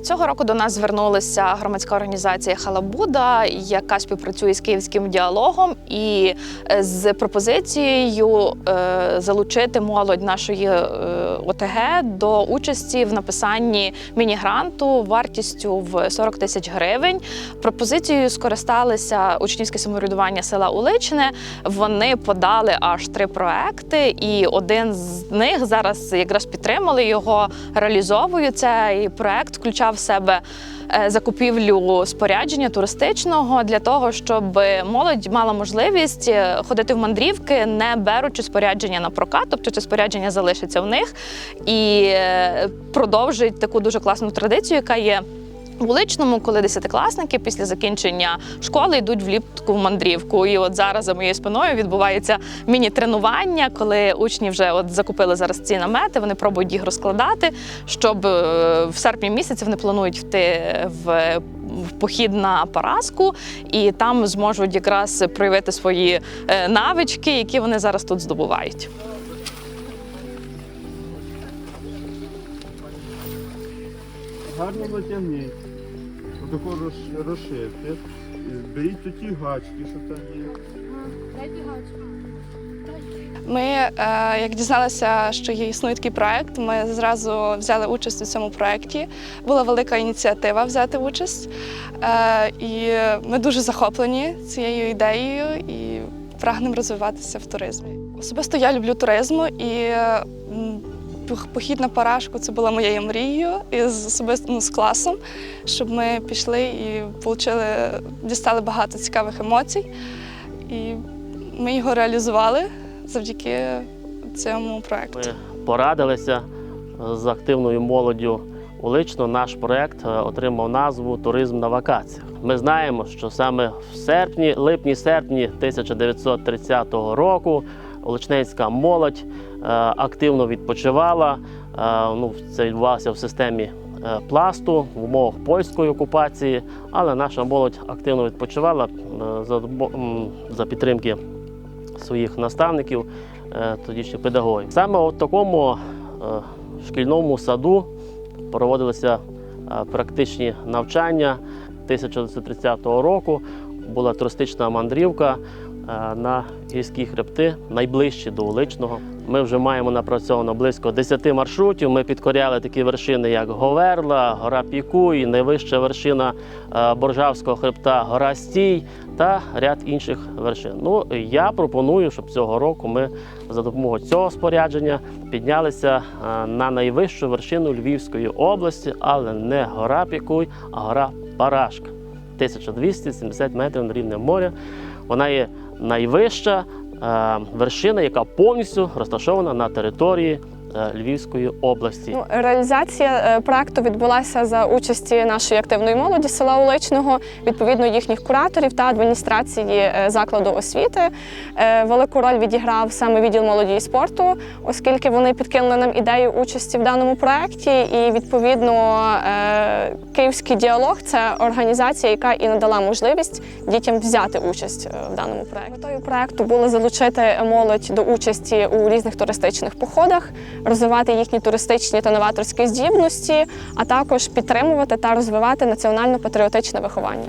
Цього року до нас звернулася громадська організація Халабуда, яка співпрацює з київським діалогом, і е, з пропозицією е, залучити молодь нашої е, ОТГ до участі в написанні міні-гранту вартістю в 40 тисяч гривень. Пропозицією скористалися учнівське самоврядування села Уличне. Вони подали аж три проекти, і один з них зараз якраз підтримали його, реалізовують. Цей проект включав себе е, закупівлю спорядження туристичного для того, щоб молодь мала можливість е, ходити в мандрівки, не беручи спорядження на прокат, тобто це спорядження залишиться в них і е, продовжить таку дуже класну традицію, яка є. У Личному, коли десятикласники після закінчення школи йдуть влітку в мандрівку. І от зараз за моєю спиною відбувається міні-тренування, коли учні вже от закупили зараз ці намети, вони пробують їх розкладати, щоб е, в серпні місяці вони планують йти в. В похід на Параску, і там зможуть якраз проявити свої е, навички, які вони зараз тут здобувають. Гарно натягніть. Отако роз, розширте. Беріть тоді гачки, що там є. Ми, е, як дізналися, що є існує такий проект, ми зразу взяли участь у цьому проєкті. Була велика ініціатива взяти участь. Е, І ми дуже захоплені цією ідеєю і прагнемо розвиватися в туризмі. Особисто я люблю туризм і м, похід на Парашку це була моєю мрією і з особисто ну, з класом, щоб ми пішли і получили, дістали багато цікавих емоцій. І ми його реалізували завдяки цьому проекту. Ми порадилися з активною молоддю Улично. Наш проект е, отримав назву Туризм на вакаціях. Ми знаємо, що саме в серпні, липні-серпні 1930 року Оличнецька молодь е, активно відпочивала. Е, Ну, це відбувалося в системі е, пласту в умовах польської окупації, але наша молодь активно відпочивала за, підтримки своїх наставників, тодішніх педагогів. Саме у такому шкільному саду проводилися практичні навчання 1930 року. Була туристична мандрівка на гірські хребти, найближчі до Уличного. Ми вже маємо напрацьовано близько 10 маршрутів. Ми підкоряли такі вершини, як Говерла, гора Пікуй, найвища вершина е, Боржавського хребта, гора Стій та ряд інших вершин. Ну я пропоную, щоб цього року ми за допомогою цього спорядження піднялися е, на найвищу вершину Львівської області, але не гора Пікуй, а гора Парашка. 1270 метрів над рівнем моря. Вона є найвища е, вершина, яка повністю розташована на території Львівської області. Ну, реалізація е, проекту відбулася за участі нашої активної молоді села Уличного, відповідно їхніх кураторів та адміністрації е, закладу освіти. Е, Велику роль відіграв саме відділ молоді і спорту, оскільки вони підкинули нам ідею участі в даному проекті. І відповідно е, Київський діалог це організація, яка і надала можливість дітям взяти участь е, в даному проекті. Метою проекту було залучити молодь до участі у різних туристичних походах розвивати їхні туристичні та новаторські здібності, а також підтримувати та розвивати національно-патріотичне виховання.